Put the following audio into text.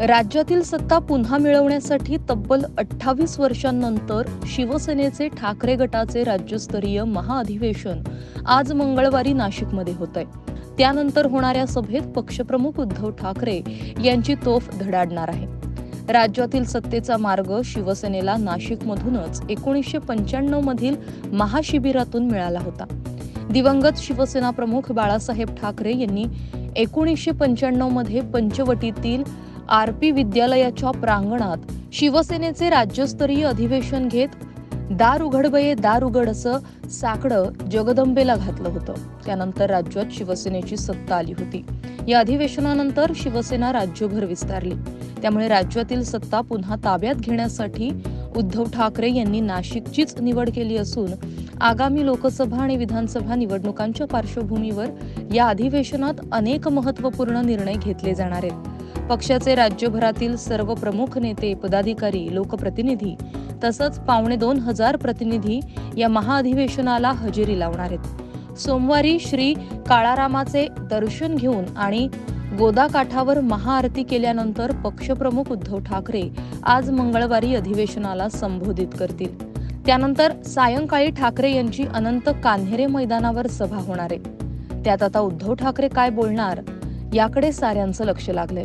राज्यातील सत्ता पुन्हा मिळवण्यासाठी तब्बल अठ्ठावीस वर्षांनंतर शिवसेनेचे ठाकरे गटाचे राज्यस्तरीय महाअधिवेशन आज मंगळवारी नाशिकमध्ये होत आहे त्यानंतर होणाऱ्या सभेत पक्षप्रमुख उद्धव ठाकरे यांची तोफ धडाडणार आहे. राज्यातील सत्तेचा मार्ग शिवसेनेला नाशिकमधूनच एकोणीसशे पंच्याण्णव मधील महाशिबिरातून मिळाला होता. दिवंगत शिवसेना प्रमुख बाळासाहेब ठाकरे यांनी एकोणीसशे पंच्याण्णवमध्ये पंचवटीतील आर पी विद्यालयाच्या प्रांगणात शिवसेनेचे राज्यस्तरीय अधिवेशन घेत दार उघडबये दार उघड असं साकडं जगदंबेला घातलं होतं. त्यानंतर राज्यात शिवसेनेची सत्ता आली होती. या अधिवेशनानंतर शिवसेना राज्यभर विस्तारली. त्यामुळे राज्यातील सत्ता पुन्हा ताब्यात घेण्यासाठी उद्धव ठाकरे यांनी नाशिकचीच निवड केली असून आगामी लोकसभा आणि विधानसभा निवडणुकांच्या पार्श्वभूमीवर या अधिवेशनात अनेक महत्त्वपूर्ण निर्णय घेतले जाणार आहेत. पक्षाचे राज्यभरातील सर्व प्रमुख नेते पदाधिकारी लोकप्रतिनिधी तसंच पावणे दोन हजार प्रतिनिधी या महाअधिवेशनाला हजेरी लावणार आहेत. सोमवारी श्री काळारामाचे दर्शन घेऊन आणि गोदाकाठावर महाआरती केल्यानंतर पक्षप्रमुख उद्धव ठाकरे आज मंगळवारी अधिवेशनाला संबोधित करतील. त्यानंतर सायंकाळी ठाकरे यांची अनंत कान्हेरे मैदानावर सभा होणार आहे. त्यात आता उद्धव ठाकरे काय बोलणार? याकडे साऱ्यांचं लक्ष लागलंय.